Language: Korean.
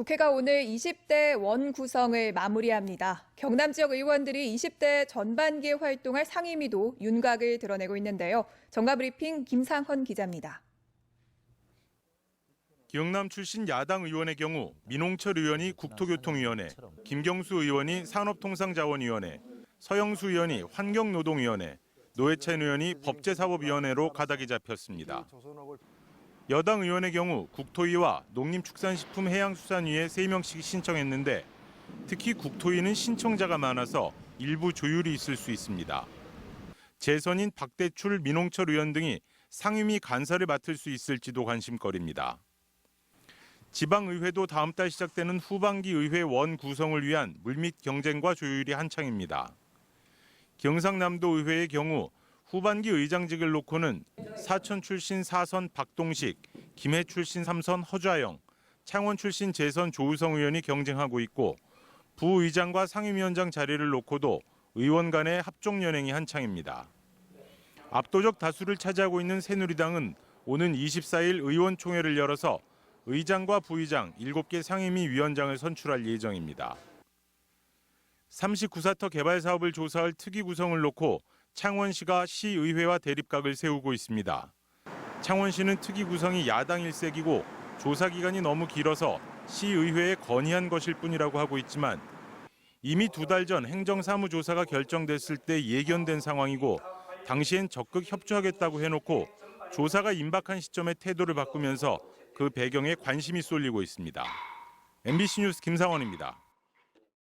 국회가 오늘 20대 원 구성을 마무리합니다. 경남 지역 의원들이 20대 전반기에 활동할 상임위도 윤곽을 드러내고 있는데요. 정가브리핑 김상헌 기자입니다. 경남 출신 야당 의원의 경우 민홍철 의원이 국토교통위원회, 김경수 의원이 산업통상자원위원회, 서영수 의원이 환경노동위원회, 노회찬 의원이 법제사법위원회로 가닥이 잡혔습니다. 여당 의원의 경우 국토위와 농림축산식품해양수산위에 3명씩 신청했는데 특히 국토위는 신청자가 많아서 일부 조율이 있을 수 있습니다. 재선인 박대출, 민홍철 의원 등이 상임위 간사를 맡을 수 있을지도 관심거리입니다. 지방의회도 다음 달 시작되는 후반기 의회 원 구성을 위한 물밑 경쟁과 조율이 한창입니다. 경상남도 의회의 경우 후반기 의장직을 놓고는 사천 출신 사선 박동식, 김해 출신 삼선 허좌영, 창원 출신 재선 조우성 의원이 경쟁하고 있고 부의장과 상임위원장 자리를 놓고도 의원 간의 합종 연행이 한창입니다. 압도적 다수를 차지하고 있는 새누리당은 오는 24일 의원총회를 열어서 의장과 부의장 7개 상임위 위원장을 선출할 예정입니다. 39사터 개발 사업을 조사할 특위 구성을 놓고 창원시가 시의회와 대립각을 세우고 있습니다. 창원시는 특위 구성이 야당 일색이고 조사 기간이 너무 길어서 시의회에 건의한 것일 뿐이라고 하고 있지만 이미 두 달 전 행정사무조사가 결정됐을 때 예견된 상황이고 당시엔 적극 협조하겠다고 해놓고 조사가 임박한 시점에 태도를 바꾸면서 그 배경에 관심이 쏠리고 있습니다. MBC 뉴스 김상원입니다.